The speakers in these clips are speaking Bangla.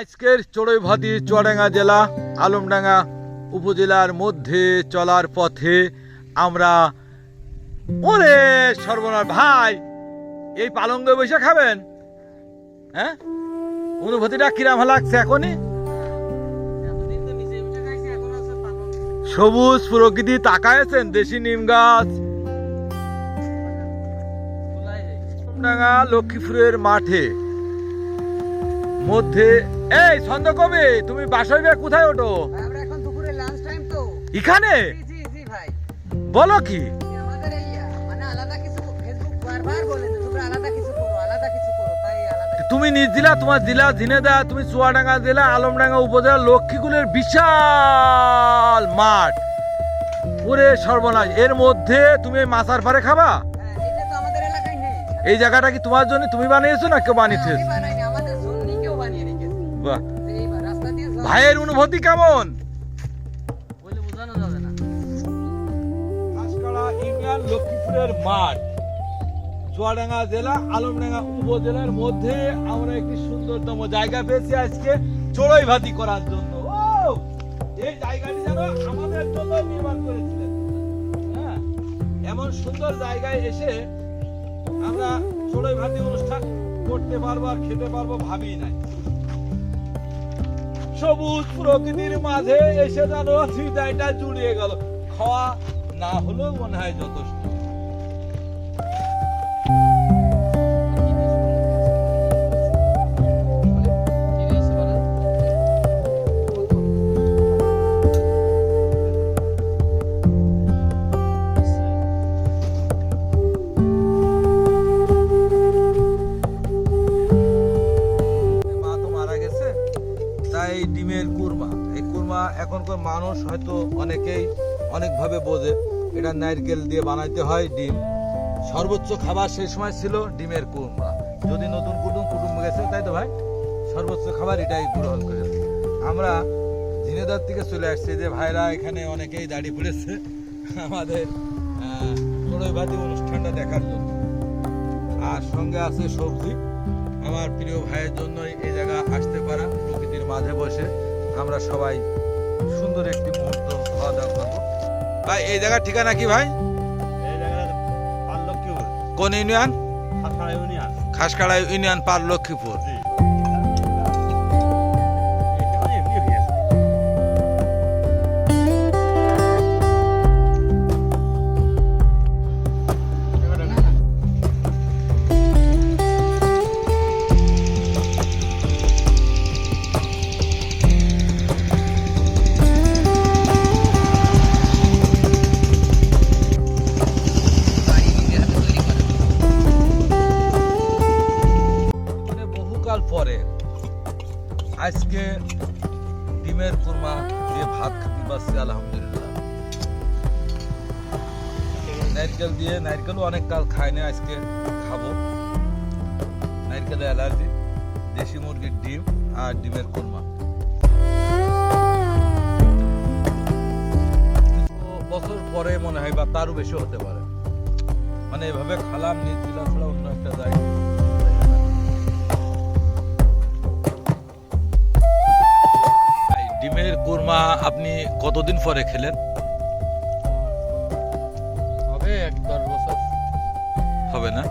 আজকের চড়ুইভাতি চুয়াডাঙ্গা জেলা, আলমডাঙ্গা উপজেলার মধ্যে চলার পথে আমরা, ওরে সর্বনাশ ভাই, এই পালঙ্গে বসে খাবেন? হ্যাঁ? অনুভূতিটা কিরাম লাগছে এখনই? সবুজ প্রকৃতি তাকায়েছেন দেশি নিম গাছ। লক্ষ্মীপুরের মাঠে মধ্যে এই ছন্দ কবি তুমি বাসয় বে কোথায় ওঠো? আমরা এখন দুপুরে লাঞ্চ টাইম তো। এখানে? জি জি ভাই। বলো কি? আমাদের এই মানে আলাদা কিছু ফেসবুক বারবার বলে যে তোমরা আলাদা কিছু করো আলাদা কিছু করো তাই আলাদা তুমি নিজ জেলা তোমার জেলা ঝিনেদা তুমি চুয়াডাঙ্গা জেলা আলমডাঙ্গা উপজেলা লক্ষ্মীকুলের বিশাল মাঠ। পুরে সর্বনাশ। এর মধ্যে তুমি মাছার পারে খাবা? হ্যাঁ এই জায়গাটা কি তোমার জন্য তুমি বানিয়েছো না কেউ বানিয়েছে? বাহ। ভাইয়ের অনুভূতি কেমন? বলে বোঝানো যাবে না। ঘাসকাড়া লক্ষ্মীপুরের মাঠ। চুয়াডাঙ্গা জেলা আলমডাঙ্গা উপজেলার মধ্যে আমরা একটি সুন্দরতম জায়গা পেয়েছি আজকে চড়ুই ভাতি করার জন্য। ও! এই জায়গাটি যেন আমাদের জন্য নির্মাণ করেছিলেন। হ্যাঁ এমন সুন্দর জায়গায় এসে আমরা চড়ুই ভাতি অনুষ্ঠান করতে পারব আর খেতে পারব ভাবি নাই। সবুজ প্রকৃতির মাঝে এসে যেন হৃদয়টা জুড়িয়ে গেল। খাওয়া না হলেও মনে হয় যথেষ্ট। এখনকার মানুষ হয়তো অনেকেই অনেকভাবে বোঝে, এটা নারকেল দিয়ে বানাইতে হয় ডিম। সর্বোচ্চ খাবার সেই সময় ছিল ডিমের কুরমা যদি নতুন কুটুম কুটুম্ব গেছে, তাই তো ভাই? সর্বোচ্চ খাবার এটাই গ্রহণ করেছে আমরা ঝিনেদার থেকে চলে আসছি যে, ভাইরা এখানে অনেকেই দাঁড়িয়ে পড়েছে আমাদের ভাতি অনুষ্ঠানটা দেখার জন্য। আর সঙ্গে আছে সবজি। আমার প্রিয় ভাইয়ের জন্য এই জায়গা আসতে পারা, প্রকৃতির মাঝে বসে। আমরা সবাই সুন্দর একটি মুহূর্ত খাওয়া দাওয়া করব। ভাই এই জায়গার ঠিকানা কি ভাই? কোন ইউনিয়ন? ইউনিয়ন। খাসকাড়া ইউনিয়ন পার লক্ষ্মীপুর দিয়ে ভাত খেতে পারছি আলহামদুলিল্লাহ। নারকেল দিয়ে, নারকেলও অনেক কাল না আজকে খাব। নারকেলে অ্যালার্জি, দেশি মুরগির ডিম আর ডিমের কুরমা। বছর পরে মনে হয় বা তারও বেশি হতে পারে। মানে এভাবে খালাম ছাড়া অন্য একটা জায়গা কতদিন পরে খেলেন? হবে এক দশ বছর। হবে না?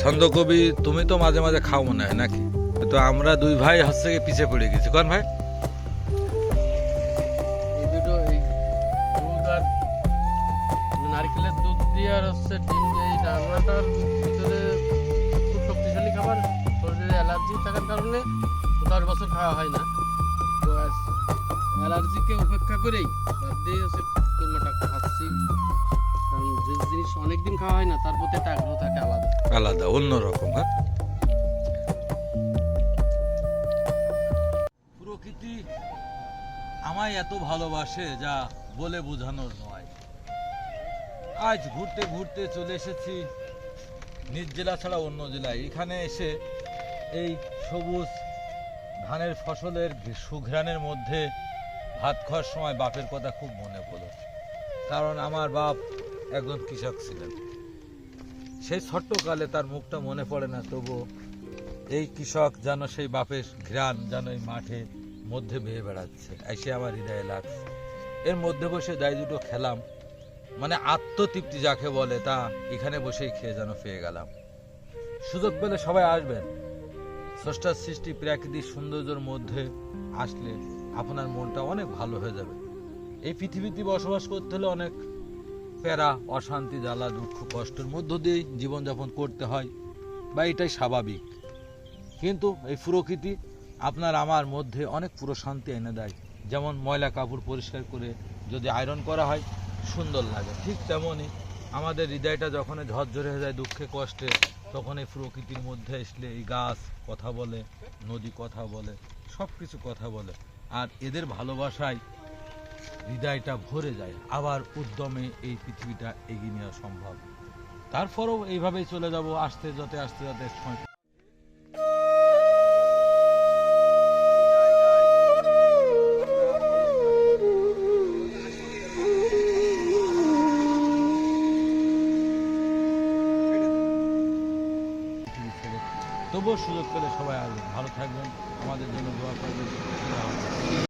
ছন্দকবি তুমি তো মাঝে মাঝে খাও মনে হয় নাকি? তো আমরা দুই ভাই হচ্ছে গিয়ে পিছে পড়ে গেছি। কোন ভাই? এই দুটো এই নারকেলের দুধ দিয়ে আর হচ্ছে ডিম দিয়ে এই রান্নাটার ভিতরে খুব শক্তিশালী খাবার। শরীরে অ্যালার্জি থাকার কারণে দশ বছর খাওয়া হয় না। অ্যালার্জিকে উপেক্ষা করেই বাদ দিয়ে হচ্ছে কুরমাটা খাচ্ছি। কারণ যে জিনিস অনেকদিন খাওয়া হয় না তার প্রতি একটা আগ্রহ থাকে আলাদা। আলাদা অন্যরকম হ্যাঁ? প্রকৃতি আমায় এত ভালোবাসে যা বলে বোঝানোর নয়। আজ ঘুরতে ঘুরতে চলে এসেছি নিজ জেলা ছাড়া অন্য জেলায়। এখানে এসে এই সবুজ ধানের ফসলের সুঘ্রাণের মধ্যে ভাত খাওয়ার সময় বাপের কথা খুব মনে পড়ল। কারণ আমার বাপ একজন কৃষক ছিলেন। সেই ছোট্টকালে তার মুখটা মনে পড়ে না তবু এই কৃষক যেন সেই বাপের ঘ্রাণ যেন এই মাঠে মধ্যে বেয়ে বেড়াচ্ছে। এসে আমার হৃদয়ে লাগছে। এর মধ্যে বসে দাই দুটো খেলাম। মানে আত্মতৃপ্তি যাকে বলে, তা এখানে বসেই খেয়ে যেন পেয়ে গেলাম। সুযোগ পেলে সবাই আসবেন। স্রষ্টার সৃষ্টি প্রাকৃতিক সৌন্দর্যের মধ্যে আসলে আপনার মনটা অনেক ভালো হয়ে যাবে। এই পৃথিবীতে বসবাস করতে হলে অনেক প্যারা, অশান্তি, জ্বালা, দুঃখ, কষ্টের মধ্য দিয়েই জীবনযাপন করতে হয় বা এটাই স্বাভাবিক। কিন্তু এই প্রকৃতি আপনার আমার মধ্যে অনেক পুরো শান্তি এনে দেয়। যেমন ময়লা কাপড় পরিষ্কার করে যদি আয়রন করা হয়, সুন্দর লাগে। ঠিক তেমনই আমাদের হৃদয়টা যখন ঝরঝরে হয়ে যায় দুঃখে, কষ্টে, তখন এই প্রকৃতির মধ্যে আসলে এই গাছ কথা বলে, নদী কথা বলে সব কিছু কথা বলে। আর এদের ভালোবাসায় হৃদয়টা ভরে যায়। আবার উদ্যমে এই পৃথিবীটা এগিয়ে নেওয়া সম্ভব। তারপরেও এইভাবেই চলে যাব, আস্তে যাতে আস্তে যাতে তবুও সুযোগ পেলে সবাই আসবেন। ভালো থাকবেন। আমাদের জন্য দোয়া করবেন।